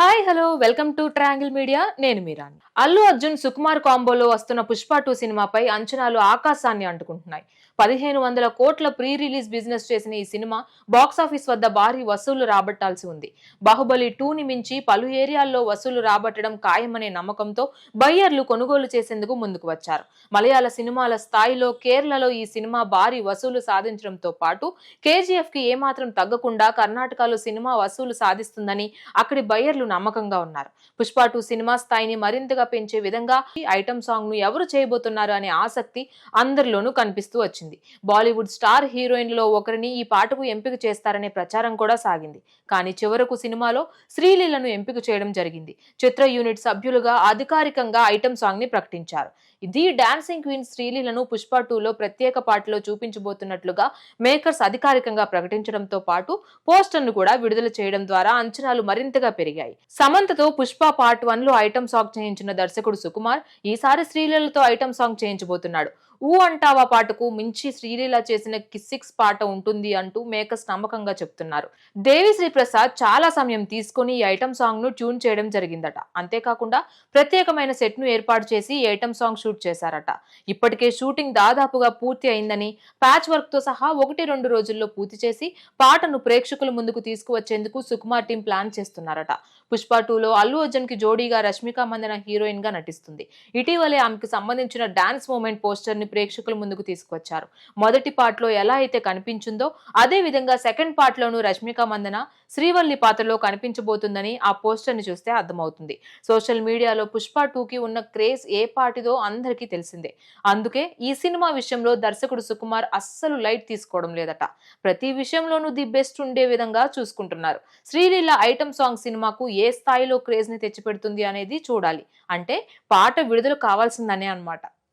Hi hello welcome to Triangle Media. నేను మీరాన్ అల్లు అర్జున్ సుకుమార్ కాంబోలో వస్తున్న Pushpa two సినిమాపై అంచనాలు ఆకాశాన్ని అంటుకుంటున్నాయి. పదిహేను వందల కోట్ల ప్రీ రిలీజ్ బిజినెస్ చేసిన ఈ సినిమా బాక్సాఫీస్ వద్ద భారీ వసూళ్ళు రాబట్టాల్సి ఉంది. బాహుబలి టూని మించి పలు ఏరియాల్లో వసూలు రాబట్టడం ఖాయమనే నమ్మకంతో బయ్యర్లు కొనుగోలు చేసేందుకు ముందుకు వచ్చారు. మలయాళ సినిమాల స్థాయిలో కేరళలో ఈ సినిమా భారీ వసూలు సాధించడంతో పాటు కేజీఎఫ్కి ఏమాత్రం తగ్గకుండా కర్ణాటకలో సినిమా వసూలు సాధిస్తుందని అక్కడి బయ్యర్లు నమ్మకంగా ఉన్నారు. పుష్ప టూ సినిమా స్థాయిని మరింతగా పెంచే విధంగా ఈ ఐటమ్ సాంగ్ను ఎవరు చేయబోతున్నారు అనే ఆసక్తి అందరిలోనూ కనిపిస్తూ వచ్చింది. బాలీవుడ్ స్టార్ హీరోయిన్లో ఒకరిని ఈ పాటకు ఎంపిక చేస్తారనే ప్రచారం కూడా సాగింది. కానీ చివరకు సినిమాలో శ్రీలీలను ఎంపిక చేయడం జరిగింది. చిత్ర యూనిట్ సభ్యులుగా అధికారికంగా ఐటమ్ సాంగ్ని ప్రకటించారు. ఇది డాన్సింగ్ క్వీన్ శ్రీలీలను పుష్ప టూలో ప్రత్యేక పాటలో చూపించబోతున్నట్లుగా మేకర్స్ అధికారికంగా ప్రకటించడంతో పాటు పోస్టర్ను కూడా విడుదల చేయడం ద్వారా అంచనాలు మరింతగా పెరిగాయి. సమంతతో పుష్ప పార్ట్ వన్లో ఐటమ్ సాంగ్ చేయించిన దర్శకుడు సుకుమార్ ఈసారి శ్రీలీలతో ఐటమ్ సాంగ్ చేయించబోతున్నాడు. ఊ అంటావా పాటకు మించి శ్రీలీల చేసిన కిస్సిక్స్ పాట ఉంటుంది అంటూ మేకర్స్ నమ్మకంగా చెప్తున్నారు. దేవి శ్రీప్రసాద్ చాలా సమయం తీసుకుని ఈ ఐటమ్ సాంగ్ను ట్యూన్ చేయడం జరిగిందట. అంతేకాకుండా ప్రత్యేకమైన సెట్ను ఏర్పాటు చేసి ఈ ఐటమ్ సాంగ్ షూట్ చేశారట. ఇప్పటికే షూటింగ్ దాదాపుగా పూర్తి అయిందని ప్యాచ్ వర్క్తో సహా ఒకటి రెండు రోజుల్లో పూర్తి చేసి పాటను ప్రేక్షకుల ముందుకు తీసుకువచ్చేందుకు సుకుమార్ టీం ప్లాన్ చేస్తున్నారట. పుష్ప టూలో అల్లు అర్జున్కి జోడీగా రష్మిక మందన హీరోయిన్గా నటిస్తుంది. ఇటీవలే ఆమెకు సంబంధించిన డాన్స్ మూమెంట్ పోస్టర్ని ప్రేక్షకుల ముందుకు తీసుకొచ్చారు మొదటి పార్ట్లో ఎలా అయితే కనిపించిందో అదే విధంగా సెకండ్ పార్ట్లోనూ రష్మిక మందన శ్రీవల్లి పాత్రలో కనిపించబోతుందని ఆ పోస్టర్ని చూస్తే అర్థమవుతుంది. సోషల్ మీడియాలో పుష్ప టూకి ఉన్న క్రేజ్ ఏ పార్టీదో అందరికీ తెలిసిందే. అందుకే ఈ సినిమా విషయంలో దర్శకుడు సుకుమార్ అస్సలు లైట్ తీసుకోవడం లేదట. ప్రతి విషయంలోనూ ది బెస్ట్ ఉండే విధంగా చూసుకుంటున్నారు. శ్రీలీల ఐటమ్ సాంగ్ సినిమాకు ఏ స్థాయిలో క్రేజ్ని తెచ్చిపెడుతుంది అనేది చూడాలి. అంటే పాట విడుదల కావాల్సిందనే అనమాట